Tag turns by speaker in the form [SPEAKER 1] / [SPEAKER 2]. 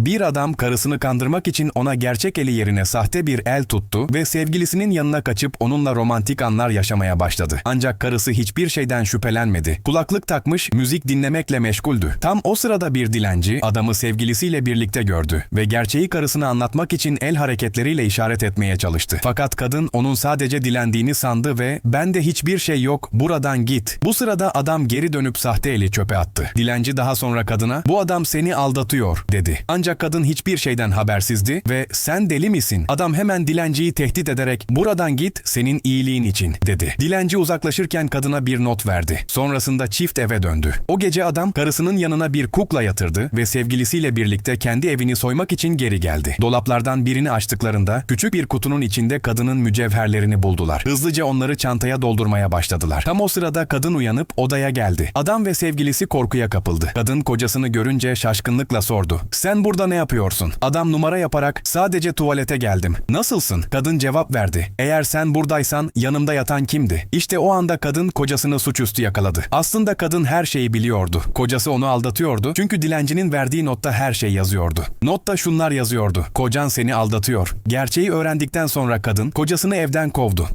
[SPEAKER 1] Bir adam karısını kandırmak için ona gerçek eli yerine sahte bir el tuttu ve sevgilisinin yanına kaçıp onunla romantik anlar yaşamaya başladı. Ancak karısı hiçbir şeyden şüphelenmedi. Kulaklık takmış, müzik dinlemekle meşguldü. Tam o sırada bir dilenci adamı sevgilisiyle birlikte gördü ve gerçeği karısına anlatmak için el hareketleriyle işaret etmeye çalıştı. Fakat kadın onun sadece dilendiğini sandı ve "Bende hiçbir şey yok, buradan git." Bu sırada adam geri dönüp sahte eli çöpe attı. Dilenci daha sonra kadına "Bu adam seni aldatıyor." dedi. Ancak kadın hiçbir şeyden habersizdi ve "Sen deli misin?" Adam hemen dilenciyi tehdit ederek "Buradan git, senin iyiliğin için." dedi. Dilenci uzaklaşırken kadına bir not verdi. Sonrasında çift eve döndü. O gece adam karısının yanına bir kukla yatırdı ve sevgilisiyle birlikte kendi evini soymak için geri geldi. Dolaplardan birini açtıklarında küçük bir kutunun içinde kadının mücevherlerini buldular. Hızlıca onları çantaya doldurmaya başladılar. Tam o sırada kadın uyanıp odaya geldi. Adam ve sevgilisi korkuya kapıldı. Kadın kocasını görünce şaşkınlıkla sordu. Sen burada ne yapıyorsun? Adam numara yaparak sadece tuvalete geldim. Nasılsın? Kadın cevap verdi. Eğer sen buradaysan yanımda yatan kimdi? İşte o anda kadın kocasını suçüstü yakaladı. Aslında kadın her şeyi biliyordu. Kocası onu aldatıyordu çünkü dilencinin verdiği notta her şey yazıyordu. Notta şunlar yazıyordu. Kocan seni aldatıyor. Gerçeği öğrendikten sonra kadın kocasını evden kovdu.